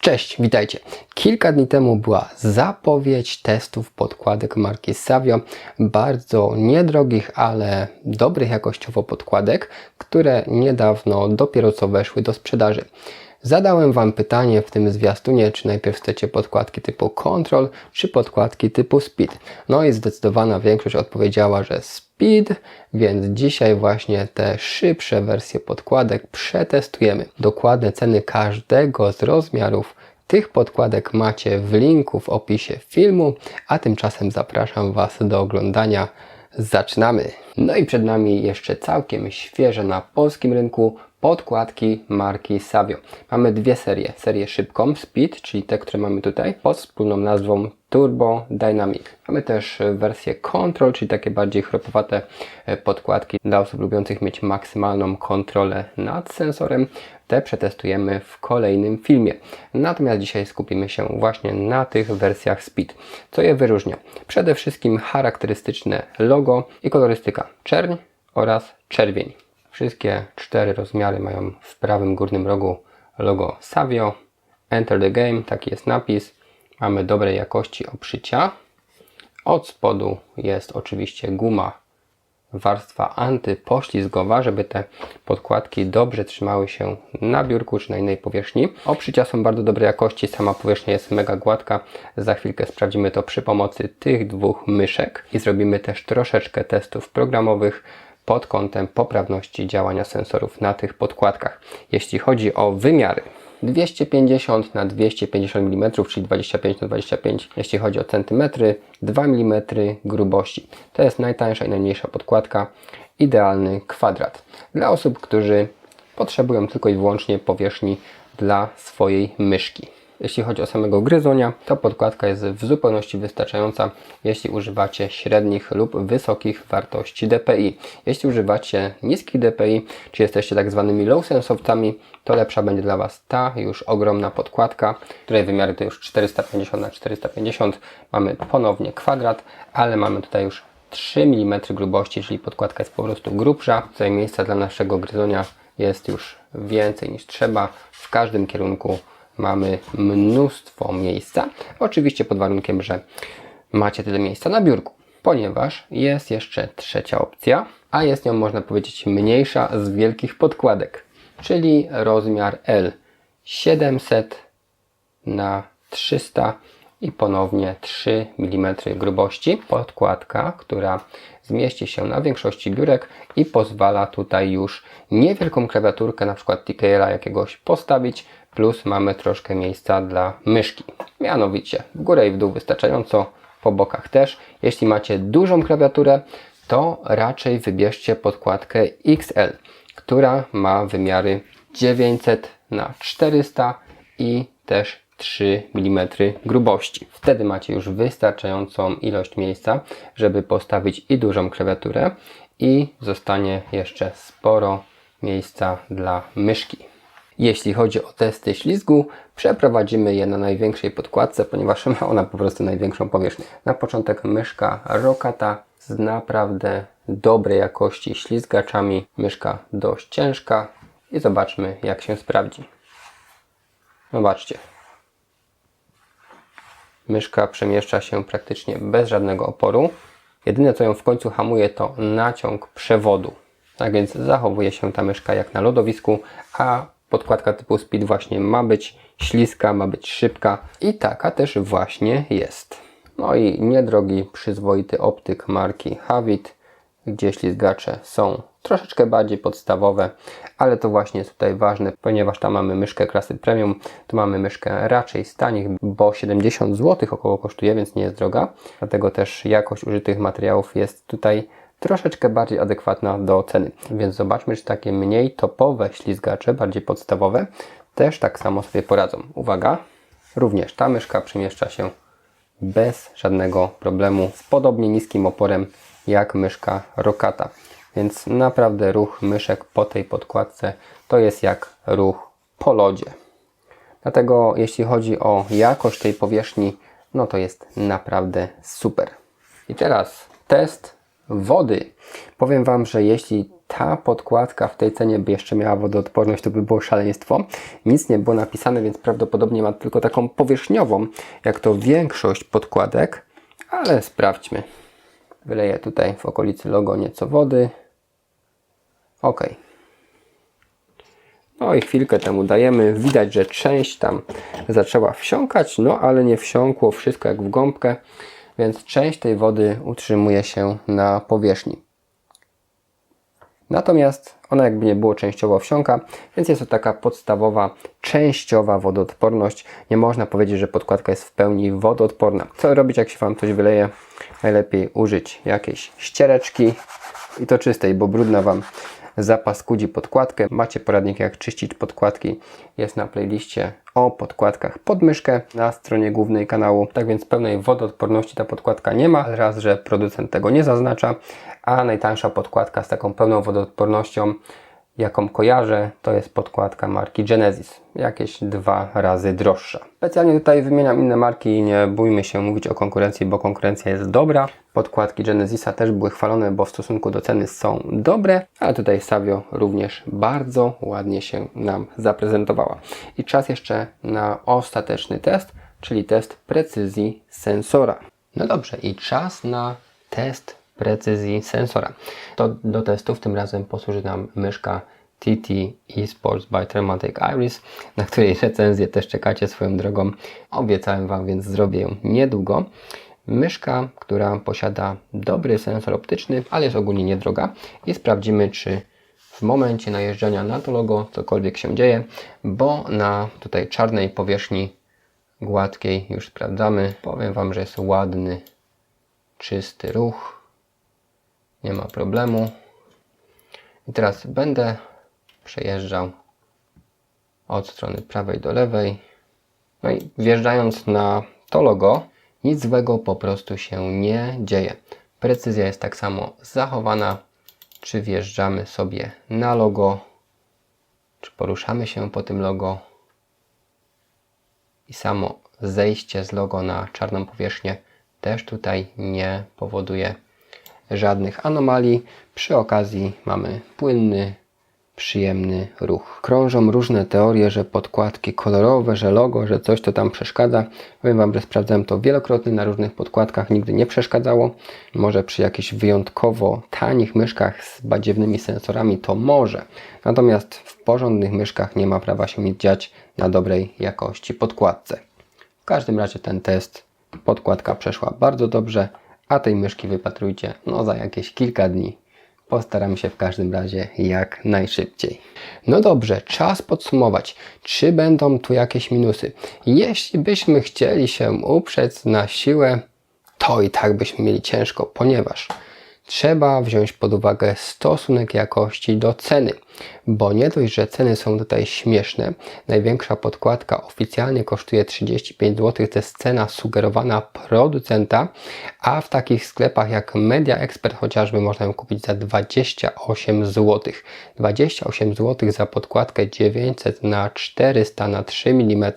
Cześć, witajcie. Kilka dni temu była zapowiedź testów podkładek marki Savio. Bardzo niedrogich, ale dobrych jakościowo podkładek, które niedawno dopiero co weszły do sprzedaży. Zadałem Wam pytanie w tym zwiastunie, czy najpierw chcecie podkładki typu Control, czy podkładki typu Speed. No i zdecydowana większość odpowiedziała, że Speed, więc dzisiaj właśnie te szybsze wersje podkładek przetestujemy. Dokładne ceny każdego z rozmiarów tych podkładek macie w linku w opisie filmu, a tymczasem zapraszam Was do oglądania. Zaczynamy! No i przed nami jeszcze całkiem świeże na polskim rynku podkładki marki Savio. Mamy dwie serie. Serię szybką Speed, czyli te, które mamy tutaj, pod wspólną nazwą Turbo Dynamic. Mamy też wersję Control, czyli takie bardziej chropowate e, podkładki dla osób lubiących mieć maksymalną kontrolę nad sensorem. Te przetestujemy w kolejnym filmie. Natomiast dzisiaj skupimy się właśnie na tych wersjach Speed. Co je wyróżnia? Przede wszystkim charakterystyczne logo i kolorystyka czerń oraz czerwień. Wszystkie cztery rozmiary mają w prawym górnym rogu logo Savio. Enter the game, taki jest napis. Mamy dobrej jakości oprzycia. Od spodu jest oczywiście guma, warstwa antypoślizgowa, żeby te podkładki dobrze trzymały się na biurku czy na innej powierzchni. Oprzycia są bardzo dobrej jakości, sama powierzchnia jest mega gładka. Za chwilkę sprawdzimy to przy pomocy tych dwóch myszek i zrobimy też troszeczkę testów programowych pod kątem poprawności działania sensorów na tych podkładkach. Jeśli chodzi o wymiary, 250 na 250 mm, czyli 25 na 25, jeśli chodzi o centymetry, 2 mm grubości. To jest najtańsza i najmniejsza podkładka, idealny kwadrat. Dla osób, którzy potrzebują tylko i wyłącznie powierzchni dla swojej myszki. Jeśli chodzi o samego gryzonia, to podkładka jest w zupełności wystarczająca, jeśli używacie średnich lub wysokich wartości DPI. Jeśli używacie niskich DPI, czy jesteście tak zwanymi low sensoftami, to lepsza będzie dla Was ta już ogromna podkładka, której wymiary to już 450 na 450 mamy ponownie kwadrat, ale mamy tutaj już 3 mm grubości, czyli podkładka jest po prostu grubsza. Tutaj miejsca dla naszego gryzonia jest już więcej niż trzeba. W każdym kierunku mamy mnóstwo miejsca. Oczywiście pod warunkiem, że macie tyle miejsca na biurku. Ponieważ jest jeszcze trzecia opcja, a jest nią można powiedzieć mniejsza z wielkich podkładek, czyli rozmiar L 700 na 300 i ponownie 3 mm grubości. Podkładka, która zmieści się na większości biurek i pozwala tutaj już niewielką klawiaturkę, na przykład TKL-a jakiegoś postawić, plus mamy troszkę miejsca dla myszki. Mianowicie w górę i w dół wystarczająco, po bokach też. Jeśli macie dużą klawiaturę, to raczej wybierzcie podkładkę XL, która ma wymiary 900 na 400 i też 3 mm grubości. Wtedy macie już wystarczającą ilość miejsca, żeby postawić i dużą klawiaturę i zostanie jeszcze sporo miejsca dla myszki. Jeśli chodzi o testy ślizgu, przeprowadzimy je na największej podkładce, ponieważ ma ona po prostu największą powierzchnię. Na początek myszka Rokata z naprawdę dobrej jakości ślizgaczami. Myszka dość ciężka i zobaczmy jak się sprawdzi. Zobaczcie. Myszka przemieszcza się praktycznie bez żadnego oporu. Jedyne co ją w końcu hamuje to naciąg przewodu. Tak więc zachowuje się ta myszka jak na lodowisku, a podkładka typu Speed właśnie ma być śliska, ma być szybka i taka też właśnie jest. No i niedrogi, przyzwoity optyk marki Havit, gdzie ślizgacze są troszeczkę bardziej podstawowe, ale to właśnie jest tutaj ważne, ponieważ tam mamy myszkę klasy premium, tu mamy myszkę raczej z tanich, bo 70 zł około kosztuje, więc nie jest droga, dlatego też jakość użytych materiałów jest tutaj troszeczkę bardziej adekwatna do ceny. Więc zobaczmy, czy takie mniej topowe ślizgacze, bardziej podstawowe, też tak samo sobie poradzą. Uwaga, również ta myszka przemieszcza się bez żadnego problemu z podobnie niskim oporem jak myszka Rokata. Więc naprawdę ruch myszek po tej podkładce to jest jak ruch po lodzie. Dlatego jeśli chodzi o jakość tej powierzchni, no to jest naprawdę super. I teraz test wody. Powiem Wam, że jeśli ta podkładka w tej cenie by jeszcze miała wodoodporność, to by było szaleństwo. Nic nie było napisane, więc prawdopodobnie ma tylko taką powierzchniową, jak to większość podkładek, ale sprawdźmy. Wyleję tutaj w okolicy logo nieco wody. Ok. No i chwilkę temu dajemy. Widać, że część tam zaczęła wsiąkać, no ale nie wsiąkło wszystko jak w gąbkę, więc część tej wody utrzymuje się na powierzchni. Natomiast ona jakby nie było częściowo wsiąka, więc jest to taka podstawowa, częściowa wodoodporność. Nie można powiedzieć, że podkładka jest w pełni wodoodporna. Co robić, jak się Wam coś wyleje? Najlepiej użyć jakiejś ściereczki i to czystej, bo brudna Wam zapaskudzi podkładkę. Macie poradnik jak czyścić podkładki. Jest na playliście o podkładkach pod myszkę na stronie głównej kanału. Tak więc pełnej wodoodporności ta podkładka nie ma. Raz, że producent tego nie zaznacza, a najtańsza podkładka z taką pełną wodoodpornością jaką kojarzę, to jest podkładka marki Genesis. Jakieś dwa razy droższa. Specjalnie tutaj wymieniam inne marki i nie bójmy się mówić o konkurencji, bo konkurencja jest dobra. Podkładki Genesisa też były chwalone, bo w stosunku do ceny są dobre, ale tutaj Savio również bardzo ładnie się nam zaprezentowała. I czas jeszcze na ostateczny test, czyli test precyzji sensora. No dobrze, i czas na test precyzji sensora. To do testów tym razem posłuży nam myszka TT eSports by Traumatic Iris, na której recenzję też czekacie swoją drogą. Obiecałem Wam, więc zrobię ją niedługo. Myszka, która posiada dobry sensor optyczny, ale jest ogólnie niedroga i sprawdzimy, czy w momencie najeżdżania na to logo cokolwiek się dzieje, bo na tutaj czarnej powierzchni gładkiej już sprawdzamy. Powiem Wam, że jest ładny, czysty ruch nie ma problemu. I teraz będę przejeżdżał od strony prawej do lewej. No i wjeżdżając na to logo, nic złego po prostu się nie dzieje. Precyzja jest tak samo zachowana, czy wjeżdżamy sobie na logo, czy poruszamy się po tym logo. I samo zejście z logo na czarną powierzchnię też tutaj nie powoduje żadnych anomalii. Przy okazji mamy płynny, przyjemny ruch. Krążą różne teorie, że podkładki kolorowe, że logo, że coś to tam przeszkadza. Powiem Wam, że sprawdzałem to wielokrotnie na różnych podkładkach, nigdy nie przeszkadzało. Może przy jakichś wyjątkowo tanich myszkach z badziewnymi sensorami to może. Natomiast w porządnych myszkach nie ma prawa się nic dziać na dobrej jakości podkładce. W każdym razie ten test podkładka przeszła bardzo dobrze a tej myszki wypatrujcie no za jakieś kilka dni. Postaram się w każdym razie jak najszybciej. No dobrze, czas podsumować. Czy będą tu jakieś minusy? Jeśli byśmy chcieli się uprzeć na siłę, to i tak byśmy mieli ciężko, ponieważ trzeba wziąć pod uwagę stosunek jakości do ceny, bo nie dość, że ceny są tutaj śmieszne, największa podkładka oficjalnie kosztuje 35 zł, to jest cena sugerowana producenta, a w takich sklepach jak Media Expert chociażby można ją kupić za 28 zł. 28 zł za podkładkę 900 na 400 na 3 mm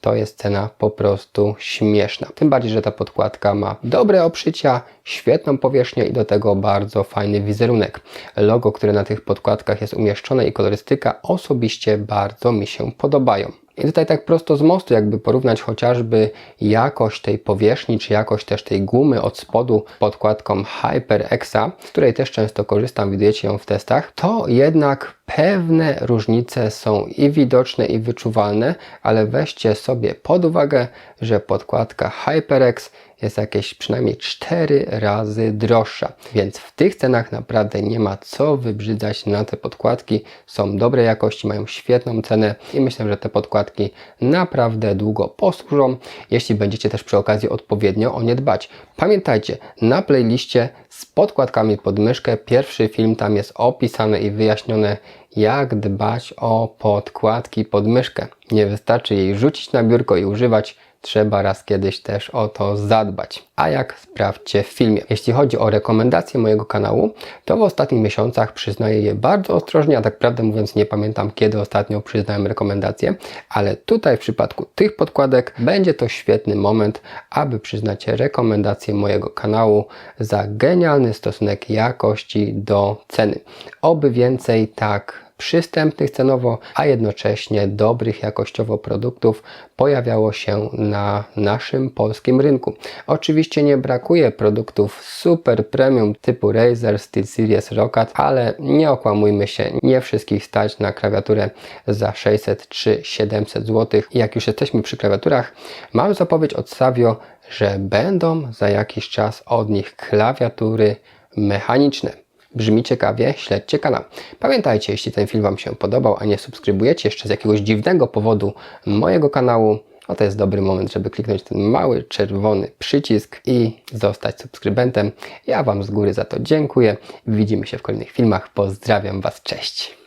to jest cena po prostu śmieszna. Tym bardziej, że ta podkładka ma dobre oprzycia, świetną powierzchnię i do tego bardzo fajny wizerunek. Logo, które na tych podkładkach jest umieszczone i kolorystyka osobiście bardzo mi się podobają. I tutaj tak prosto z mostu, jakby porównać chociażby jakość tej powierzchni, czy jakość też tej gumy od spodu podkładką HyperXa, z której też często korzystam, widujecie ją w testach, to jednak pewne różnice są i widoczne, i wyczuwalne, ale weźcie sobie pod uwagę, że podkładka HyperX jest jakieś przynajmniej 4 razy droższa. Więc w tych cenach naprawdę nie ma co wybrzydzać na te podkładki. Są dobrej jakości, mają świetną cenę i myślę, że te podkładki naprawdę długo posłużą, jeśli będziecie też przy okazji odpowiednio o nie dbać. Pamiętajcie, na playliście z podkładkami pod myszkę pierwszy film tam jest opisany i wyjaśnione jak dbać o podkładki pod myszkę. Nie wystarczy jej rzucić na biurko i używać, trzeba raz kiedyś też o to zadbać. A jak sprawdźcie w filmie. Jeśli chodzi o rekomendacje mojego kanału, to w ostatnich miesiącach przyznaję je bardzo ostrożnie, a tak prawdę mówiąc nie pamiętam kiedy ostatnio przyznałem rekomendacje, ale tutaj w przypadku tych podkładek będzie to świetny moment, aby przyznać rekomendacje mojego kanału za genialny stosunek jakości do ceny. Oby więcej tak przystępnych cenowo, a jednocześnie dobrych jakościowo produktów pojawiało się na naszym polskim rynku. Oczywiście nie brakuje produktów super premium typu Razer, SteelSeries Roccat, ale nie okłamujmy się, nie wszystkich stać na klawiaturę za 600 czy 700 zł. Jak już jesteśmy przy klawiaturach, mam zapowiedź od Savio, że będą za jakiś czas od nich klawiatury mechaniczne. Brzmi ciekawie, śledźcie kanał. Pamiętajcie, jeśli ten film Wam się podobał, a nie subskrybujecie jeszcze z jakiegoś dziwnego powodu mojego kanału, no to jest dobry moment, żeby kliknąć ten mały czerwony przycisk i zostać subskrybentem. Ja Wam z góry za to dziękuję. Widzimy się w kolejnych filmach. Pozdrawiam Was, cześć!